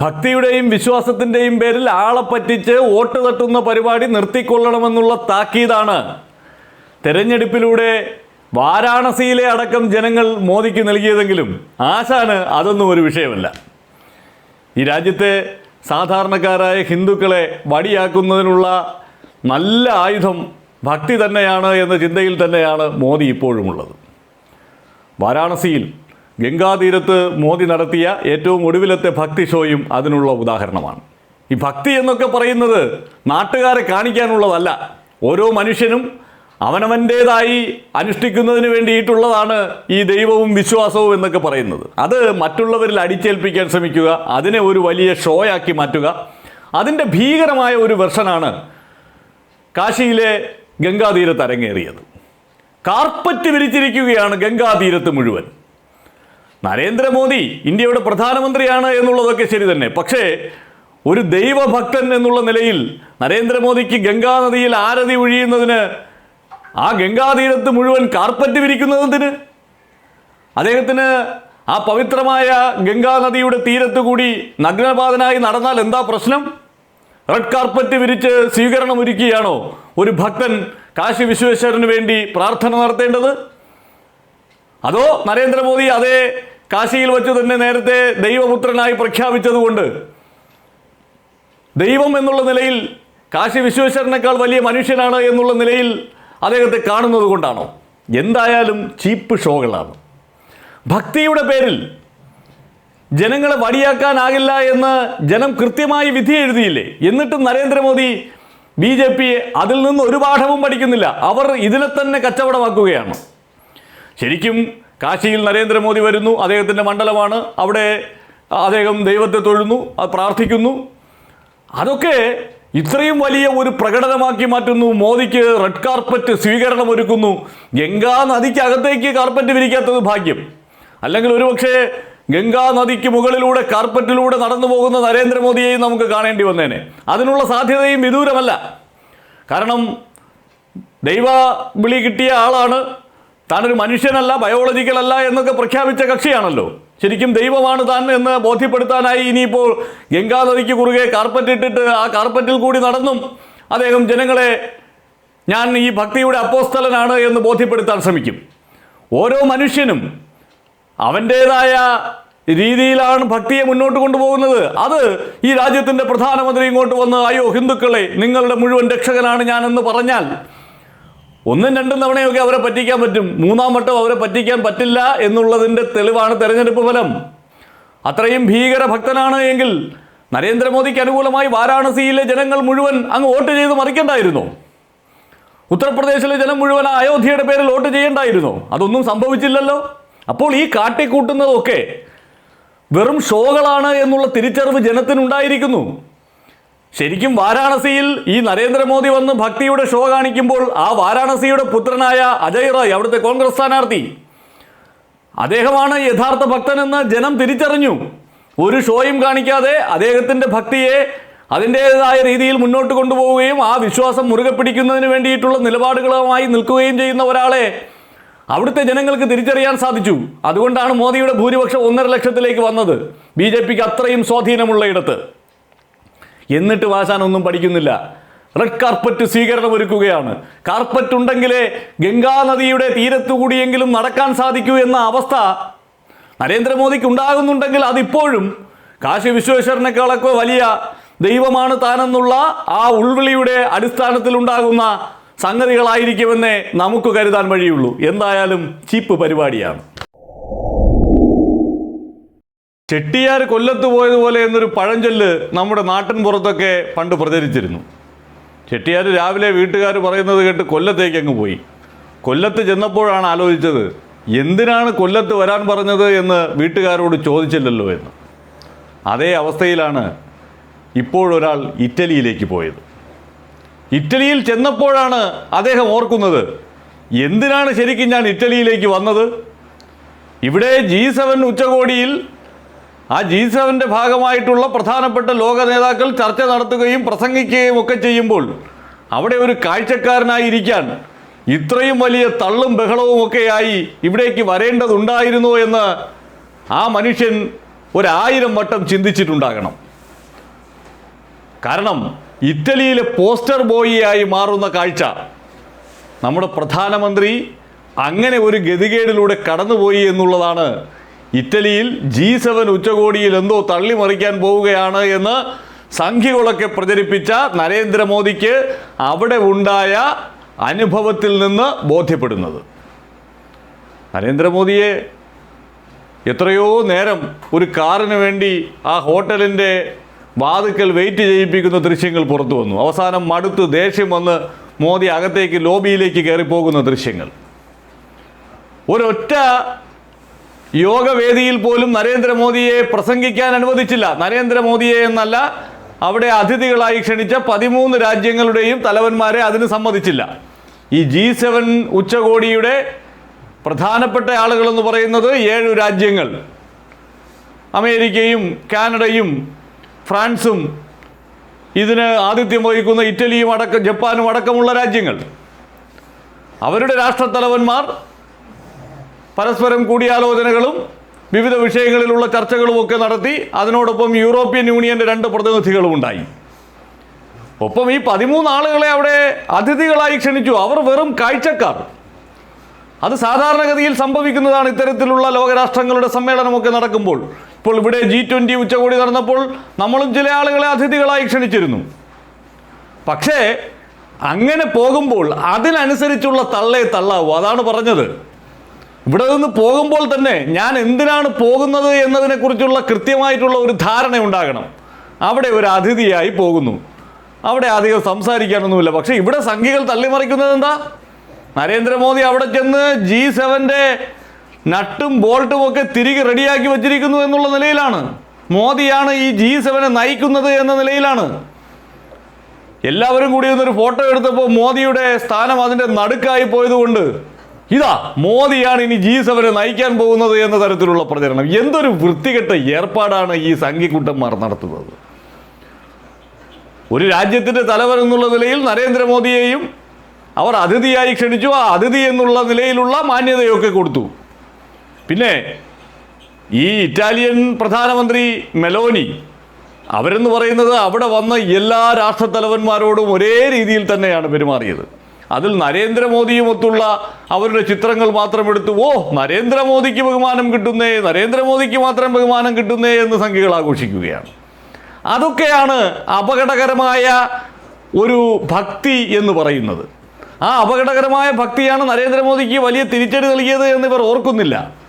ഭക്തിയുടെയും വിശ്വാസത്തിന്റെയും പേരിൽ ആളെ പറ്റിച്ച് വോട്ട് തട്ടുന്ന പരിപാടി നിർത്തിക്കൊള്ളണമെന്നുള്ള താക്കീതാണ്. തെരഞ്ഞെടുപ്പിലൂടെ വാരാണസിയിലെ അടക്കം ജനങ്ങൾ മോദിക്ക് നൽകിയതെങ്കിലും ആശാന് അതൊന്നും ഒരു വിഷയമല്ല. ഈ രാജ്യത്തെ സാധാരണക്കാരായ ഹിന്ദുക്കളെ വടിയാക്കുന്നതിനുള്ള നല്ല ആയുധം ഭക്തി തന്നെയാണ് എന്ന ചിന്തയിൽ തന്നെയാണ് മോദി ഇപ്പോഴുമുള്ളത്. വാരാണസിയിൽ ഗംഗാതീരത്ത് മോദി നടത്തിയ ഏറ്റവും ഒടുവിലത്തെ ഭക്തി ഷോയും അതിനുള്ള ഉദാഹരണമാണ്. ഈ ഭക്തി എന്നൊക്കെ പറയുന്നത് നാട്ടുകാരെ കാണിക്കാനുള്ളതല്ല. ഓരോ മനുഷ്യനും അവനവന്റേതായി അനുഷ്ഠിക്കുന്നതിന് വേണ്ടിയിട്ടുള്ളതാണ് ഈ ദൈവവും വിശ്വാസവും എന്നൊക്കെ പറയുന്നത്. അത് മറ്റുള്ളവരിൽ അടിച്ചേൽപ്പിക്കാൻ ശ്രമിക്കുക അതിനെ ഒരു വലിയ ഷോയാക്കി മാറ്റുക. അതിന്റെ ഭീകരമായ ഒരു വെർഷനാണ് കാശിയിലെ ഗംഗാതീരത്ത് അരങ്ങേറിയത്. കാർപ്പറ്റ് വിരിച്ചിരിക്കുകയാണ് ഗംഗാതീരത്ത് മുഴുവൻ. നരേന്ദ്രമോദി ഇന്ത്യയുടെ പ്രധാനമന്ത്രിയാണ് എന്നുള്ളതൊക്കെ ശരി തന്നെ. പക്ഷേ ഒരു ദൈവഭക്തൻ എന്നുള്ള നിലയിൽ നരേന്ദ്രമോദിക്ക് ഗംഗാനദിയിൽ ആരതി ഒഴിയുന്നതിന് ആ ഗംഗാതീരത്ത് മുഴുവൻ കാർപ്പറ്റ് വിരിക്കുന്നതിന് അദ്ദേഹത്തിന് ആ പവിത്രമായ ഗംഗാനദിയുടെ തീരത്ത് കൂടി നഗ്നപാതനായി നടന്നാൽ എന്താ പ്രശ്നം? റെഡ് കാർപ്പറ്റ് വിരിച്ച് സ്വീകരണം ഒരുക്കിയാണോ ഒരു ഭക്തൻ കാശി വിശ്വേശ്വരന് വേണ്ടി പ്രാർത്ഥന നടത്തേണ്ടത്? അതോ നരേന്ദ്രമോദി അതേ കാശിയിൽ വെച്ച് തന്നെ നേരത്തെ ദൈവപുത്രനായി പ്രഖ്യാപിച്ചതുകൊണ്ട്? ദൈവം എന്നുള്ള നിലയിൽ കാശി വിശ്വേശ്വരനേക്കാൾ വലിയ മനുഷ്യനാണ് എന്നുള്ള നിലയിൽ അദ്ദേഹത്തെ കാണുന്നത് കൊണ്ടാണോ? എന്തായാലും ചീപ്പ് ഷോകളാണ്. ഭക്തിയുടെ പേരിൽ ജനങ്ങളെ വടിയാക്കാനാകില്ല എന്ന് ജനം കൃത്യമായി വിധി എഴുതിയില്ലേ? എന്നിട്ടും നരേന്ദ്രമോദി ബി ജെ പിയെ അതിൽ നിന്ന് ഒരു പാഠവും പഠിക്കുന്നില്ല. അവർ ഇതിനെ തന്നെ കച്ചവടമാക്കുകയാണ്. ശരിക്കും കാശിയിൽ നരേന്ദ്രമോദി വരുന്നു അദ്ദേഹത്തിന്റെ മണ്ഡലമാണ്. അവിടെ അദ്ദേഹം ദൈവത്തെ തൊഴുന്നു അത് പ്രാർത്ഥിക്കുന്നു. അതൊക്കെ ഇത്രയും വലിയ ഒരു പ്രകടനമാക്കി മാറ്റുന്നു. മോദിക്ക് റെഡ് കാർപ്പറ്റ് സ്വീകരണം ഒരുക്കുന്നു. ഗംഗാ നദിക്ക് അകത്തേക്ക് കാർപ്പറ്റ് വിരിക്കാത്തത് ഭാഗ്യം. അല്ലെങ്കിൽ ഒരുപക്ഷെ ഗംഗാ നദിക്ക് മുകളിലൂടെ കാർപ്പറ്റിലൂടെ നടന്നു പോകുന്ന നരേന്ദ്രമോദിയെയും നമുക്ക് കാണേണ്ടി വന്നേനെ. അതിനുള്ള സാധ്യതയും വിദൂരമല്ല. കാരണം ദൈവ വിളി കിട്ടിയ ആളാണ്. താനൊരു മനുഷ്യനല്ല ബയോളജിക്കലല്ല എന്നൊക്കെ പ്രഖ്യാപിച്ച കക്ഷിയാണല്ലോ. ശരിക്കും ദൈവമാണ് താൻ എന്ന് ബോധ്യപ്പെടുത്താനായി ഇനിയിപ്പോൾ ഗംഗാനദിക്ക് കുറുകെ കാർപ്പറ്റ് ഇട്ടിട്ട് ആ കാർപ്പറ്റിൽ കൂടി നടന്നും അദ്ദേഹം ജനങ്ങളെ ഞാൻ ഈ ഭക്തിയുടെ അപ്പോസ്തലനാണ് എന്ന് ബോധ്യപ്പെടുത്താൻ ശ്രമിക്കും. ഓരോ മനുഷ്യനും അവന്റേതായ രീതിയിലാണ് ഭക്തിയെ മുന്നോട്ട് കൊണ്ടുപോകുന്നത്. അത് ഈ രാജ്യത്തിന്റെ പ്രധാനമന്ത്രി ഇങ്ങോട്ട് വന്ന് അയ്യോ ഹിന്ദുക്കളെ നിങ്ങളുടെ മുഴുവൻ രക്ഷകനാണ് ഞാനെന്ന് പറഞ്ഞാൽ ഒന്നും രണ്ടും തവണയൊക്കെ അവരെ പറ്റിക്കാൻ പറ്റും. മൂന്നാം വട്ടം അവരെ പറ്റിക്കാൻ പറ്റില്ല എന്നുള്ളതിന്റെ തെളിവാണ് തെരഞ്ഞെടുപ്പ് ഫലം. അത്രയും ഭീകര ഭക്തനാണ് എങ്കിൽ നരേന്ദ്രമോദിക്ക് അനുകൂലമായി വാരാണസിയിലെ ജനങ്ങൾ മുഴുവൻ അങ്ങ് വോട്ട് ചെയ്ത് മറിക്കണ്ടായിരുന്നോ. ഉത്തർപ്രദേശിലെ ജനം മുഴുവൻ അയോധ്യയുടെ പേരിൽ വോട്ട് ചെയ്യണ്ടായിരുന്നോ. അതൊന്നും സംഭവിച്ചില്ലല്ലോ. അപ്പോൾ ഈ കാട്ടിക്കൂട്ടുന്നതൊക്കെ വെറും ഷോകളാണ് എന്നുള്ള തിരിച്ചറിവ് ജനത്തിനുണ്ടായിരിക്കുന്നു. ശരിക്കും വാരാണസിയിൽ ഈ നരേന്ദ്രമോദി വന്ന് ഭക്തിയുടെ ഷോ കാണിക്കുമ്പോൾ ആ വാരാണസിയുടെ പുത്രനായ അജയ് റായ് അവിടുത്തെ കോൺഗ്രസ് സ്ഥാനാർത്ഥി. അദ്ദേഹമാണ് യഥാർത്ഥ ഭക്തനെന്ന് ജനം തിരിച്ചറിഞ്ഞു. ഒരു ഷോയും കാണിക്കാതെ അദ്ദേഹത്തിന്റെ ഭക്തിയെ അതിന്റേതായ രീതിയിൽ മുന്നോട്ട് കൊണ്ടുപോവുകയും ആ വിശ്വാസം മുറുകെ പിടിക്കുന്നതിന് വേണ്ടിയിട്ടുള്ള നിലപാടുകളുമായി നിൽക്കുകയും ചെയ്യുന്ന ഒരാളെ അവിടുത്തെ ജനങ്ങൾക്ക് തിരിച്ചറിയാൻ സാധിച്ചു. അതുകൊണ്ടാണ് മോദിയുടെ ഭൂരിപക്ഷം ഒന്നര ലക്ഷത്തിലേക്ക് വന്നത്. ബി ജെ പിക്ക് അത്രയും സ്വാധീനമുള്ള ഇടത്ത്. എന്നിട്ട് വാശാൻ ഒന്നും പഠിക്കുന്നില്ല. റെഡ് കാർപ്പറ്റ് സ്വീകരണം ഒരുക്കുകയാണ്. കാർപ്പറ്റ് ഉണ്ടെങ്കിലേ ഗംഗാനദിയുടെ തീരത്തുകൂടിയെങ്കിലും നടക്കാൻ സാധിക്കൂ എന്ന അവസ്ഥ നരേന്ദ്രമോദിക്ക് ഉണ്ടാകുന്നുണ്ടെങ്കിൽ അതിപ്പോഴും കാശി വിശ്വേശ്വരനേക്കാളൊക്കെ വലിയ ദൈവമാണ് താനെന്നുള്ള ആ ഉൾവിളിയുടെ അടിസ്ഥാനത്തിൽ ഉണ്ടാകുന്ന സംഗതികളായിരിക്കുമെന്നേ നമുക്ക് കരുതാൻ വഴിയുള്ളൂ. എന്തായാലും ചീപ്പ് പരിപാടിയാണ്. ചെട്ടിയാർ കൊല്ലത്ത് പോയതുപോലെ എന്നൊരു പഴഞ്ചൊല്ല് നമ്മുടെ നാട്ടിൻ പുറത്തൊക്കെ പണ്ട് പ്രചരിച്ചിരുന്നു. ചെട്ടിയാർ രാവിലെ വീട്ടുകാർ പറയുന്നത് കേട്ട് കൊല്ലത്തേക്ക് അങ്ങ് പോയി. കൊല്ലത്ത് ചെന്നപ്പോഴാണ് ആലോചിച്ചത് എന്തിനാണ് കൊല്ലത്ത് വരാൻ പറഞ്ഞത് എന്ന് വീട്ടുകാരോട് ചോദിച്ചില്ലല്ലോ എന്ന്. അതേ അവസ്ഥയിലാണ് ഇപ്പോഴൊരാൾ ഇറ്റലിയിലേക്ക് പോയത്. ഇറ്റലിയിൽ ചെന്നപ്പോഴാണ് അദ്ദേഹം ഓർക്കുന്നത് എന്തിനാണ് ശരിക്കും ഞാൻ ഇറ്റലിയിലേക്ക് വന്നത്? ഇവിടെ ജി സെവൻ ഉച്ചകോടിയിൽ ആ ജി സെവന്റെ ഭാഗമായിട്ടുള്ള പ്രധാനപ്പെട്ട ലോക നേതാക്കൾ ചർച്ച നടത്തുകയും പ്രസംഗിക്കുകയും ഒക്കെ ചെയ്യുമ്പോൾ അവിടെ ഒരു കാഴ്ചക്കാരനായിരിക്കാൻ ഇത്രയും വലിയ തള്ളും ബഹളവും ഒക്കെയായി ഇവിടേക്ക് വരേണ്ടതുണ്ടായിരുന്നു എന്ന് ആ മനുഷ്യൻ ഒരായിരം വട്ടം ചിന്തിച്ചിട്ടുണ്ടാകണം. കാരണം ഇറ്റലിയിലെ പോസ്റ്റർ ബോയിയായി മാറുന്ന കാഴ്ച. നമ്മുടെ പ്രധാനമന്ത്രി അങ്ങനെ ഒരു ഗതികേടിലൂടെ കടന്നുപോയി എന്നുള്ളതാണ് ഇറ്റലിയിൽ ജി സെവൻ ഉച്ചകോടിയിൽ എന്തോ തള്ളിമറിക്കാൻ പോവുകയാണ് എന്ന് സംഖ്യകളൊക്കെ പ്രചരിപ്പിച്ച നരേന്ദ്രമോദിക്ക് അവിടെ ഉണ്ടായ അനുഭവത്തിൽ നിന്ന് ബോധ്യപ്പെടുന്നത്. നരേന്ദ്രമോദിയെ എത്രയോ നേരം ഒരു കാറിന് വേണ്ടി ആ ഹോട്ടലിന്റെ വാതുക്കൽ വെയിറ്റ് ചെയ്യിപ്പിക്കുന്ന ദൃശ്യങ്ങൾ പുറത്തു വന്നു. അവസാനം മടുത്ത് ദേഷ്യം വന്ന് മോദി അകത്തേക്ക് ലോബിയിലേക്ക് കയറിപ്പോകുന്ന ദൃശ്യങ്ങൾ. ഒരൊറ്റ യോഗവേദിയിൽ പോലും നരേന്ദ്രമോദിയെ പ്രസംഗിക്കാൻ അനുവദിച്ചില്ല. നരേന്ദ്രമോദിയെ എന്നല്ല അവിടെ അതിഥികളായി ക്ഷണിച്ച പതിമൂന്ന് രാജ്യങ്ങളുടെയും തലവന്മാരെ അതിന് സമ്മതിച്ചില്ല. ഈ ജി സെവൻ ഉച്ചകോടിയുടെ പ്രധാനപ്പെട്ട ആളുകളെന്ന് പറയുന്നത് ഏഴ് രാജ്യങ്ങൾ. അമേരിക്കയും കാനഡയും ഫ്രാൻസും ഇതിന് ആതിഥ്യം വഹിക്കുന്ന ഇറ്റലിയും അടക്കം ജപ്പാനും അടക്കമുള്ള രാജ്യങ്ങൾ. അവരുടെ രാഷ്ട്രത്തലവന്മാർ പരസ്പരം കൂടിയാലോചനകളും വിവിധ വിഷയങ്ങളിലുള്ള ചർച്ചകളും ഒക്കെ നടത്തി അതിനോടൊപ്പം യൂറോപ്യൻ യൂണിയന്റെ രണ്ട് പ്രതിനിധികളും ഉണ്ടായി. ഒപ്പം ഈ പതിമൂന്ന് ആളുകളെ അവിടെ അതിഥികളായി ക്ഷണിച്ചു. അവർ വെറും കാഴ്ചക്കാർ. അത് സാധാരണഗതിയിൽ സംഭവിക്കുന്നതാണ് ഇത്തരത്തിലുള്ള ലോകരാഷ്ട്രങ്ങളുടെ സമ്മേളനമൊക്കെ നടക്കുമ്പോൾ. ഇപ്പോൾ ഇവിടെ ജി ട്വന്റി ഉച്ചകോടി നടന്നപ്പോൾ നമ്മളും ചില ആളുകളെ അതിഥികളായി ക്ഷണിച്ചിരുന്നു. പക്ഷേ അങ്ങനെ പോകുമ്പോൾ അതിനനുസരിച്ചുള്ള തള്ളേ തള്ളാവൂ. അതാണ് പറഞ്ഞത്. ഇവിടെ നിന്ന് പോകുമ്പോൾ തന്നെ ഞാൻ എന്തിനാണ് പോകുന്നത് എന്നതിനെക്കുറിച്ചുള്ള കൃത്യമായിട്ടുള്ള ഒരു ധാരണ ഉണ്ടാകണം. അവിടെ ഒരു അതിഥിയായി പോകുന്നു. അവിടെ അധികം സംസാരിക്കാനൊന്നുമില്ല. പക്ഷേ ഇവിടെ സംഖ്യകൾ തള്ളിമറിക്കുന്നത് എന്താ? നരേന്ദ്രമോദി അവിടെ ചെന്ന് ജി സെവന്റെ നട്ടും ബോൾട്ടും ഒക്കെ തിരികെ റെഡിയാക്കി വച്ചിരിക്കുന്നു എന്നുള്ള നിലയിലാണ്. മോദിയാണ് ഈ ജി സെവനെ നയിക്കുന്നത് എന്ന നിലയിലാണ്. എല്ലാവരും കൂടി ഒന്നൊരു ഫോട്ടോ എടുത്തപ്പോൾ മോദിയുടെ സ്ഥാനം അതിന്റെ നടുക്കായി പോയതുകൊണ്ട് ഇതാ മോദിയാണ് ഇനി ജി സെവനെ നയിക്കാൻ പോകുന്നത് എന്ന തരത്തിലുള്ള പ്രചരണം. എന്തൊരു വൃത്തികെട്ട ഏർപ്പാടാണ് ഈ സംഘിക്കുട്ടന്മാർ നടത്തുന്നത്. ഒരു രാജ്യത്തിന്റെ തലവൻ എന്നുള്ള നിലയിൽ നരേന്ദ്രമോദിയെയും അവർ അതിഥിയായി ക്ഷണിച്ചു. ആ അതിഥി എന്നുള്ള നിലയിലുള്ള മാന്യതയൊക്കെ കൊടുത്തു. പിന്നെ ഈ ഇറ്റാലിയൻ പ്രധാനമന്ത്രി മെലോനി അവരെന്ന് പറയുന്നത് അവിടെ വന്ന എല്ലാ രാഷ്ട്രത്തലവന്മാരോടും ഒരേ രീതിയിൽ തന്നെയാണ് പെരുമാറിയത്. അതിൽ നരേന്ദ്രമോദിയുമൊത്തുള്ള അവരുടെ ചിത്രങ്ങൾ മാത്രം എടുത്തു. ഓ നരേന്ദ്രമോദിക്ക് ബഹുമാനം കിട്ടുന്നേ നരേന്ദ്രമോദിക്ക് മാത്രം ബഹുമാനം കിട്ടുന്നേ എന്ന് സംഖ്യകൾ ആഘോഷിക്കുകയാണ്. അതൊക്കെയാണ് അപകടകരമായ ഒരു ഭക്തി എന്ന് പറയുന്നത്. ആ അപകടകരമായ ഭക്തിയാണ് നരേന്ദ്രമോദിക്ക് വലിയ തിരിച്ചടി നൽകിയത് എന്നിവർ ഓർക്കുന്നില്ല.